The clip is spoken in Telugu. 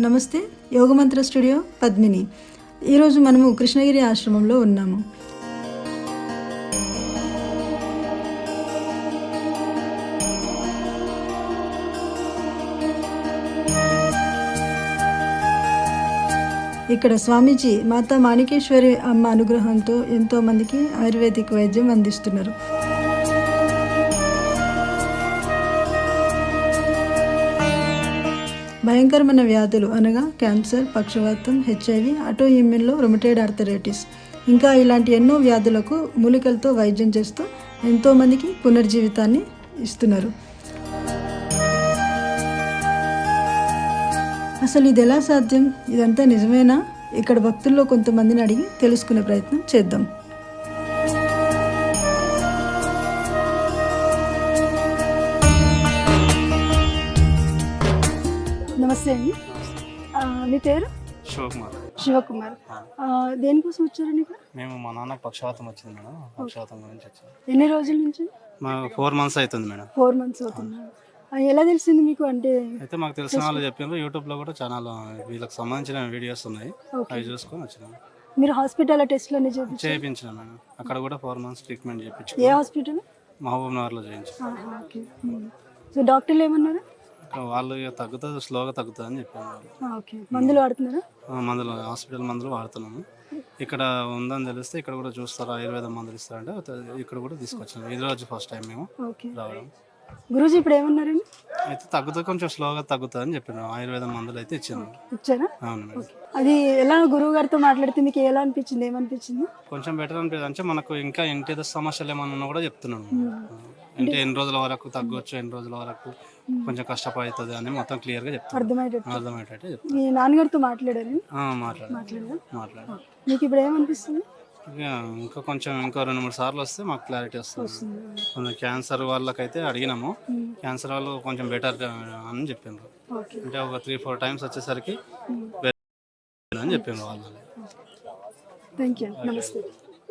నమస్తే యోగమంత్ర స్టూడియో పద్మిని. ఈరోజు మనము కృష్ణగిరి ఆశ్రమంలో ఉన్నాము. ఇక్కడ స్వామీజీ మాతా మాణికేశ్వరి అమ్మ అనుగ్రహంతో ఎంతో మందికి ఆయుర్వేదిక్ వైద్యం అందిస్తున్నారు. భయంకరమైన వ్యాధులు అనగా క్యాన్సర్ పక్షవాతం హెచ్ఐవి ఆటో ఇమ్యూన్లో రొమటైడ్ ఆర్థరైటిస్. ఇంకా ఇలాంటి ఎన్నో వ్యాధులకు మూలికలతో వైద్యం చేస్తూ ఎంతోమందికి పునర్జీవితాన్ని ఇస్తున్నారు. అసలు ఇది ఎలా సాధ్యం? ఇదంతా నిజమేనా? ఇక్కడ భక్తుల్లో కొంతమందిని అడిగి తెలుసుకునే ప్రయత్నం చేద్దాం. నమస్తే అండి. మీ పేరు? శివకుమార్. శివకుమార్. దేనికోసం వచ్చారండి ఇక్కడ? మేము మా నాన్నకు పక్షవాతం వచ్చింది మేడం. పక్షవాతం గురించి వచ్చాం ఎన్ని రోజుల నుంచి? మా ఫోర్ మంత్స్ అవుతుంది మేడం. ఫోర్ మంత్స్ అవుతుంది. ఎలా తెలిసింది మీకు అంటే అయితే మాకు తెలిసిన వాళ్ళు చెప్పారు యూట్యూబ్లో కూడా ఛానల్ వీళ్ళకి సంబంధించిన వీడియోస్ ఉన్నాయి. అవి చూసుకొని వచ్చినాం. మీరు హాస్పిటల్ టెస్ట్లు అన్ని చేయించిన మేడం. అక్కడ కూడా ఫోర్ మంత్స్ ట్రీట్మెంట్ చేయించు ఏ హాస్పిటల్? మహబూబ్ నగర్లో చేయించు. ఆహా, ఓకే. ఉమ్. సో డాక్టర్లు ఏమన్నారు? వాళ్ళు ఇక తగ్గుతుంది స్లోగా తగ్గుతుంది అని వాళ్ళు. ఓకే. మందులు వాడుతున్నారా? ఆ, మందులు హాస్పిటల్ మందులు వాడుతున్నాము. ఇక్కడ ఉందని తెలిస్తే ఇక్కడ కూడా చూస్తారు ఆయుర్వేద మందులు ఇస్తారంటే ఇక్కడ కూడా తీసుకొచ్చాము ఇది రోజు ఫస్ట్ టైం మేము ఓకే. రావడం. గురూజీ ఇప్పుడు ఏమన్నారండి? అయితే తగ్గుతుంది కొంచెం స్లోగా తగ్గుతుంది అని చెప్పాను. ఆయుర్వేద మందులు అయితే ఇచ్చాను ఇచ్చారా? అవును మేడం. అది ఎలా గురువు గారితో మాట్లాడితే మీకు ఎలా అనిపించింది ఏమనిపించింది? కొంచెం బెటర్ అనిపిస్తుంది అంటే మనకు ఇంకా ఇంటి సమస్యలు ఏమన్నా ఉన్నా కూడా చెప్తున్నాను. అంటే ఎన్ని రోజుల వరకు తగ్గొచ్చు ఎన్ని రోజుల వరకు కొంచెం కష్టపడుతుంది అని మొత్తం క్లియర్గా చెప్తాను అర్థమయ్యేటట్టు అర్థమయ్యేటట్టు చెప్తాను మీ నాన్నగారితో మాట్లాడారండి? మాట్లాడు మాట్లాడారా. మాట్లాడు మీకు ఇప్పుడు ఏమనిపిస్తుంది? ఇక కొంచెం ఇంకో రెండు మూడు సార్లు వస్తే మాకు క్లారిటీ వస్తుంది. కొంచెం క్యాన్సర్ వాళ్ళకైతే అడిగినాము. క్యాన్సర్ వాళ్ళు కొంచెం బెటర్ అని చెప్పిండ్రు. అంటే ఒక త్రీ ఫోర్ టైమ్స్ వచ్చేసరికి అని చెప్పిండ్రు వాళ్ళు. Thank you. నమస్తే.